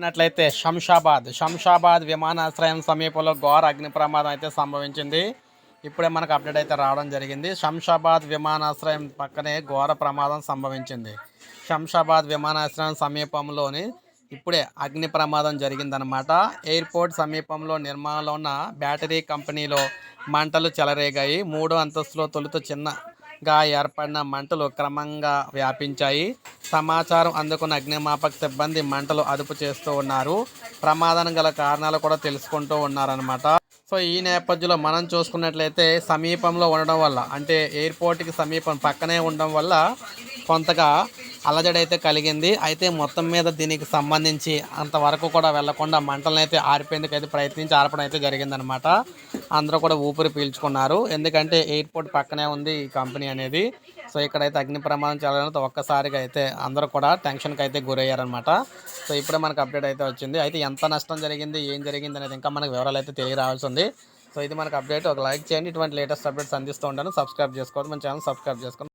ఉన్నట్లయితే శంషాబాద్. శంషాబాద్ విమానాశ్రయం సమీపంలో ఘోర అగ్ని ప్రమాదం అయితే సంభవించింది. ఇప్పుడే మనకు అప్డేట్ అయితే రావడం జరిగింది. శంషాబాద్ విమానాశ్రయం పక్కనే ఘోర ప్రమాదం సంభవించింది. శంషాబాద్ విమానాశ్రయం సమీపంలోని ఇప్పుడే అగ్ని ప్రమాదం జరిగిందనమాట ఎయిర్పోర్ట్ సమీపంలో నిర్మాణంలో ఉన్న బ్యాటరీ కంపెనీలో మంటలు చెలరేగాయి. మూడో అంతస్తులో తొలుత చిన్న గా ఏర్పడిన మంటలు క్రమంగా వ్యాపించాయి. సమాచారం అందుకున్న అగ్నిమాపక సిబ్బంది మంటలు అదుపు చేస్తూ ఉన్నారు. ప్రమాదం గల కారణాలు కూడా తెలుసుకుంటూ ఉన్నారనమాట సో ఈ నేపథ్యంలో మనం చూసుకున్నట్లయితే సమీపంలో ఉండడం వల్ల అంటే ఎయిర్పోర్ట్కి సమీపం పక్కనే ఉండడం వల్ల కొంతగా అలజడి అయితే కలిగింది. అయితే మొత్తం మీద దీనికి సంబంధించి అంతవరకు కూడా వెళ్ళకుండా మంటలను అయితే ఆరిపోయేందుకు అయితే ప్రయత్నించి ఆర్పడం అయితే జరిగిందనమాట అందరూ కూడా ఊపిరి పీల్చుకున్నారు. ఎందుకంటే ఎయిర్పోర్ట్ పక్కనే ఉంది ఈ కంపెనీ అనేది. సో ఇక్కడైతే అగ్ని ప్రమాదం చాలా ఒక్కసారిగా అయితే అందరూ కూడా టెన్షన్కి అయితే గురయ్యారనమాట సో ఇప్పుడే మనకు అప్డేట్ అయితే వచ్చింది. అయితే ఎంత నష్టం జరిగింది ఏం జరిగింది అనేది ఇంకా మనకు వివరాలు అయితే తెలియరావాల్సి ఉంది. సో ఇది మనకు అప్డేట్. ఒక లైక్ చేయండి. ఇటువంటి లేటెస్ట్ అప్డేట్స్ అందిస్తూ ఉంటాను సబ్స్క్రైబ్ చేసుకోండి మన ఛానల్ సబ్స్క్రైబ్ చేసుకోండి.